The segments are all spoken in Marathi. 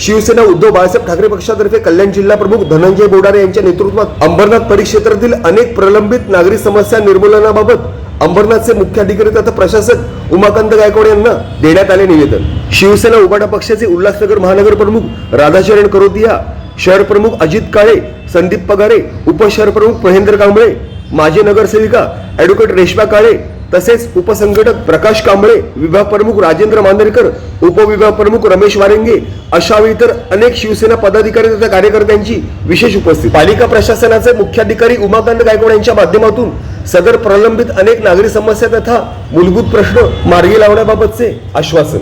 शिवसेना उद्धव बाळासाहेब ठाकरे पक्षातर्फे कल्याण जिल्हा प्रमुख धनंजय बोडारे यांच्या नेतृत्वात अंबरनाथ परिक्षेत्रातील अनेक प्रलंबित नागरी समस्या निर्मूलनाबाबत अंबरनाथचे मुख्याधिकारी तथा प्रशासक उमाकांत गायकवाड यांना देण्यात आले निवेदन. शिवसेना उबाटा पक्षाचे उल्हासनगर महानगर प्रमुख राधाचरण करोदिया शहर प्रमुख अजित काळे संदीप पगारे उपशहर प्रमुख महेंद्र कांबळे माजी नगरसेविका ॲडव्होकेट रेश्मा काळे तसेच उपसंघटक प्रकाश कांबळे विभाग प्रमुख राजेंद्र मांदरकर उपविभाग प्रमुख रमेश वारेंगे अशा वेळी इतर अनेक शिवसेना पदाधिकारी तथा कार्यकर्त्यांची विशेष उपस्थिती. पालिका प्रशासनाचे मुख्याधिकारी उमाकांत गायकवाड यांच्या माध्यमातून सदर प्रलंबित अनेक नागरी समस्या तथा मूलभूत प्रश्न मार्गी लावण्याबाबतचे आश्वासन.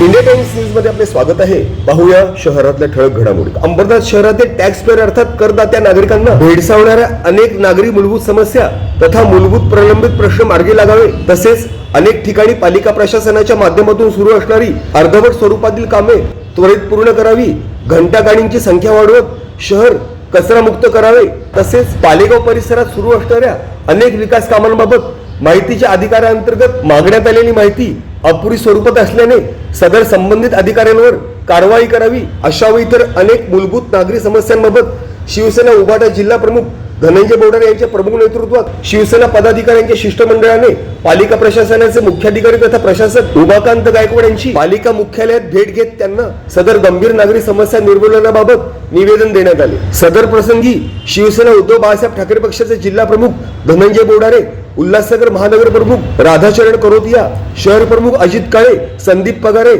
इंडिया टाइम्स न्यूजमध्ये आपले स्वागत आहे. पाहूया शहरातल्या ठळक घडामोडी अंबरनाथ शहरातील टॅक्स पेअर अर्थात करदात्या नागरिकांना भेडसावणाऱ्या अनेक नागरी मूलभूत समस्या तथा मूलभूत प्रलंबित प्रश्न मार्गी लागावे. तसेच अनेक ठिकाणी पालिका प्रशासनाच्या माध्यमातून सुरू असणारी अर्धवट स्वरूपातील कामे त्वरित पूर्ण करावी. घंटा गाडींची संख्या वाढवत शहर कचरा मुक्त करावे. तसेच पालेगाव परिसरात सुरू असणाऱ्या अनेक विकास कामांबाबत माहितीच्या अधिकारांतर्गत मागण्यात आलेली माहिती अपुरी स्वरूपात असल्याने सदर संबंधित अधिकाऱ्यांवर कारवाई करावी अशा व इतर अनेक मूलभूत नागरी समस्यांबाबत शिवसेना उभाटा जिल्हा प्रमुख धनंजय बोडारे यांच्या प्रमुख नेतृत्वात शिवसेना पदाधिकाऱ्यांच्या शिष्टमंडळाने पालिका प्रशासनाचे मुख्याधिकारी तथा प्रशासक उमाकांत गायकवाड यांची पालिका मुख्यालयात भेट घेत त्यांना सदर गंभीर नागरी समस्या निर्मूलनाबाबत निवेदन देण्यात आले. सदर प्रसंगी शिवसेना उद्धव बाळासाहेब ठाकरे पक्षाचे जिल्हा प्रमुख धनंजय बोडारे उल्हासनगर महानगर प्रमुख राधाचरण करोतिया शहर प्रमुख अजित काळे संदीप पगारे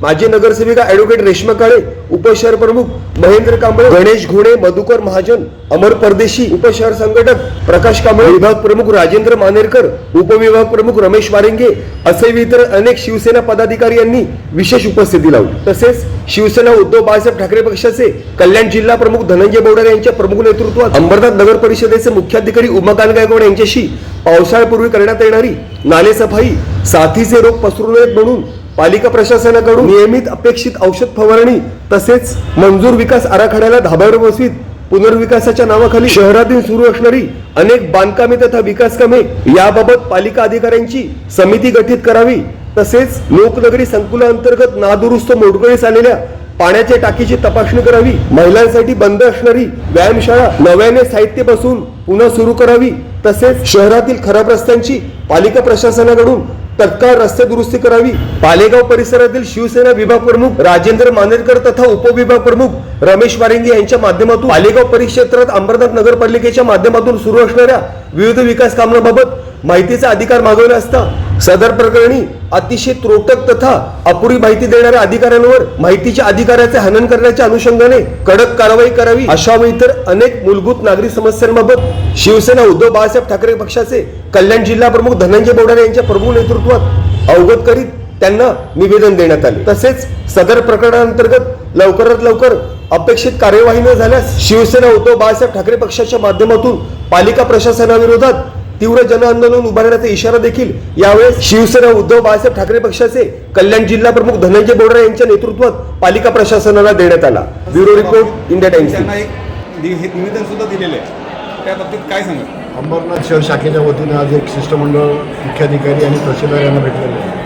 माजी नगरसेविका ऍडव्होकेट रेश्मा काळे उपशहर प्रमुख महेंद्र कांबळे गणेश घोडे मधुकर महाजन अमर परदेशी उपशहर संघटक प्रकाश कांबळे विभाग प्रमुख राजेंद्र मानेरकर उपविभाग प्रमुख रमेश वारेंगे असे इतर अनेक शिवसेना पदाधिकारी यांनी विशेष उपस्थिती लावली. तसेच शिवसेना उद्धव बाळासाहेब ठाकरे पक्षाचे कल्याण जिल्हा प्रमुख धनंजय बोडारे यांच्या प्रमुख नेतृत्वात अंबरनाथ नगर परिषदेचे मुख्याधिकारी उमाकांत गायकवाड यांच्याशी पावसाळ्यापूर्वी करण्यात येणारी नालेसफाई साथीचे रोग पसरू नयेत म्हणून पालिका प्रशासनाकडून नियमित अपेक्षित औषध फवारणी तसेच मंजूर विकास आराखड्याला धाबावर बसवीत. पुनर्विकासाच्या नावाखाली शहरातील सुरू असणारी अनेक बांधकामे तथा विकास कामे याबाबत पालिका अधिकाऱ्यांची समिती गठीत करावी. तसेच लोकनगरी संकुलांतर्गत नादुरुस्त मोडकळीस आलेल्या पाण्याच्या टाकीची तपासणी करावी. महिलांसाठी बंद असणारी व्यायामशाळा नव्याने साहित्य बसून पुन्हा सुरू करावी. तसेच शहरातील खराब रस्त्यांची पालिका प्रशासनाकडून तत्काळ रस्ते दुरुस्ती करावी. पालेगाव परिसरातील शिवसेना विभाग प्रमुख राजेंद्र मानेरकर तथा उपविभाग प्रमुख रमेश वारेंगे यांच्या माध्यमातून पालेगाव परिक्षेत्रात अंबरनाथ नगरपालिकेच्या माध्यमातून सुरू असणाऱ्या विविध विकास कामांबाबत माहितीचा अधिकार मागवला असता. सदर प्रकरणी अतिशय त्रोटक तथा अपुरी माहिती देणाऱ्या अधिकाऱ्यांवर माहितीच्या अधिकाराचे हनन करण्याच्या अनुषंगाने कडक कारवाई करावी अशा व इतर अनेक मूलभूत नागरी समस्यांबाबत शिवसेना उद्धव बाळासाहेब ठाकरे पक्षाचे कल्याण जिल्हा प्रमुख धनंजय बोडारे यांच्या प्रमुख नेतृत्वात अवगत करीत त्यांना निवेदन देण्यात आले. तसेच सदर प्रकरणांतर्गत लवकरात लवकर अपेक्षित कार्यवाही न झाल्यास शिवसेना उद्धव बाळासाहेब ठाकरे पक्षाच्या माध्यमातून पालिका प्रशासनाविरोधात तीव्र जनआंदोलन उभारण्याचा इशारा देखील यावेळेस शिवसेना उद्धव बाळासाहेब ठाकरे पक्षाचे कल्याण जिल्हा प्रमुख धनंजय बोडरे यांच्या नेतृत्वात पालिका प्रशासनाला देण्यात आला. ब्युरो रिपोर्ट इंडिया टाइम्स निवेदन सुद्धा दिलेलं आहे. त्या बाबतीत काय सांगा अंबरनाथ शहर शाखेच्या वतीनं आज एक शिष्टमंडळ मुख्याधिकारी आणि तहसीलदार यांना भेटलेलं आहे.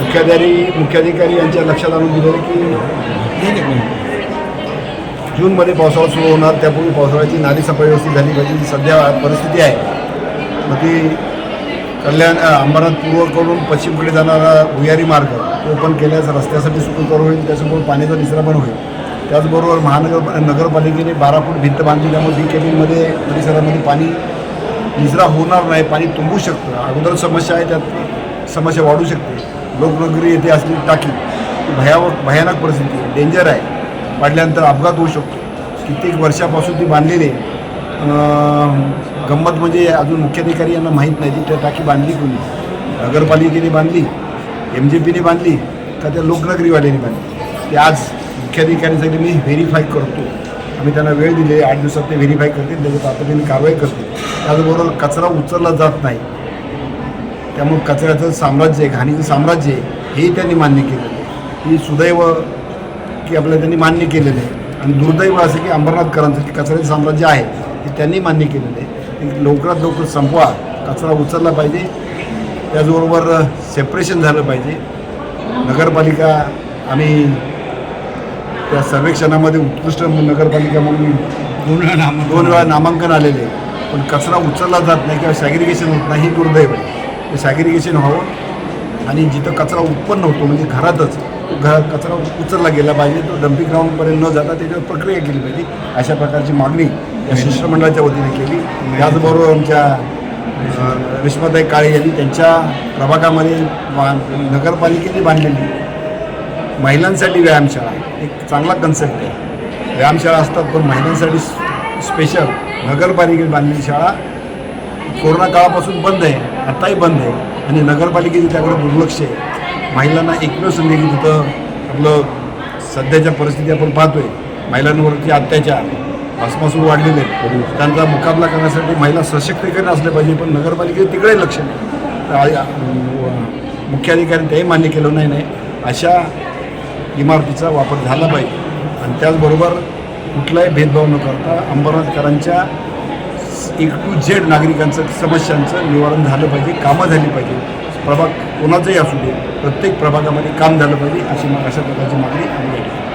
मुख्याधिकारी मुख्याधिकारी यांच्या लक्षात आणून दिलेलं की जूनमध्ये पावसाळा सुरू होणार त्यापूर्वी पावसाळ्याची नाली सफाई व्यवस्थित झाली पाहिजे जी सध्या परिस्थिती आहे. मग ती कल्याण अंबरनाथ पूर्वकडून पश्चिमकडे जाणारा भुयारी मार्ग तो पण केल्यास रस्त्यासाठी सुखकर होईल त्याच्यामुळे पाण्याचा निचरा पण होईल. त्याचबरोबर महानगर नगरपालिकेने बारा फूट भिंत बांधली त्यामुळे बी केबिनमध्ये परिसरामध्ये पाणी निचरा होणार नाही पाणी तुंबू शकतं. अगोदर समस्या आहे त्यात समस्या वाढू शकते. लोकनगरी येथे असलेली टाकी भयावक भयानक परिस्थिती आहे डेंजर आहे. वाढल्यानंतर अपघात होऊ शकतो. कित्येक वर्षापासून ती बांधलेली आहे. गंमत म्हणजे अजून मुख्याधिकारी यांना माहीत नाही. ती त्या टाकी बांधली कोणी? नगरपालिकेने बांधली एम जे पीने बांधली का त्या लोकनगरीवाल्याने बांधली? ते आज मुख्याधिकारी सगळे मी व्हेरीफाय करतो. आम्ही त्यांना वेळ दिली आठ दिवसात ते व्हेरीफाय करतील त्याच्या तातडीने कारवाई करतील. त्याचबरोबर कचरा उचलला जात नाही. त्यामुळे कचऱ्याचं साम्राज्य आहे घाणीचं साम्राज्य आहे हेही त्यांनी मान्य केलं ही सुदैव की आपल्याला त्यांनी मान्य केलेलं आहे. आणि दुर्दैव असं की अंबरनाथकरांचं की कचऱ्याचं साम्राज्य आहे हे त्यांनी मान्य केलेलं आहे. ते लवकरात लवकर संपवा. कचरा उचलला पाहिजे. त्याचबरोबर सेपरेशन झालं पाहिजे. नगरपालिका आम्ही त्या सर्वेक्षणामध्ये उत्कृष्ट नगरपालिका म्हणून दोन वेळा नाम दोन वेळा नामांकन आलेले. पण कचरा उचलला जात नाही किंवा सॅग्रिगेशन होत नाही ही दुर्दैव आहे. ते सॅग्रिगेशन व्हावं. आणि जिथं कचरा उत्पन्न होतो म्हणजे घरातच तो घ कचरा उचलला गेला पाहिजे तो डम्पिंग ग्राउंडपर्यंत न जाता त्याच्यावर प्रक्रिया केली पाहिजे. अशा प्रकारची मागणी या शिष्टमंडळाच्या वतीने केली. त्याचबरोबर आमच्या रेश्माताई काळे यांनी त्यांच्या प्रभागामध्ये नगरपालिकेने बांधलेली महिलांसाठी व्यायामशाळा. एक चांगला कन्सेप्ट आहे. व्यायामशाळा असतात पण महिलांसाठी स्पेशल नगरपालिकेने बांधलेली शाळा कोरोना काळापासून बंद आहे. आत्ताही बंद आहे. आणि नगरपालिकेचे त्याकडे दुर्लक्ष आहे. महिलांना एकमेव संधी की तिथं आपलं सध्याच्या परिस्थिती आपण पाहतोय. महिलांवरती अत्याचार आसपासून वाढलेले आहेत. त्यांचा मुकाबला करण्यासाठी महिला सशक्तीकरण असले पाहिजे पण नगरपालिकेत तिकडे लक्ष नाही. तर आ- मुख्याधिकारी तेही मान्य केलं नाही नाही. अशा इमारतीचा वापर झाला पाहिजे. आणि त्याचबरोबर कुठलाही भेदभाव न करता अंबरनाथकरांच्या एक टू झेड नागरिकांचं समस्यांचं निवारण झालं पाहिजे कामं झाली पाहिजे. प्रभाग कोणाचंही असू दे प्रत्येक प्रभागामध्ये काम झालं पाहिजे अशी अशा प्रकारची मागणी आम्ही केली.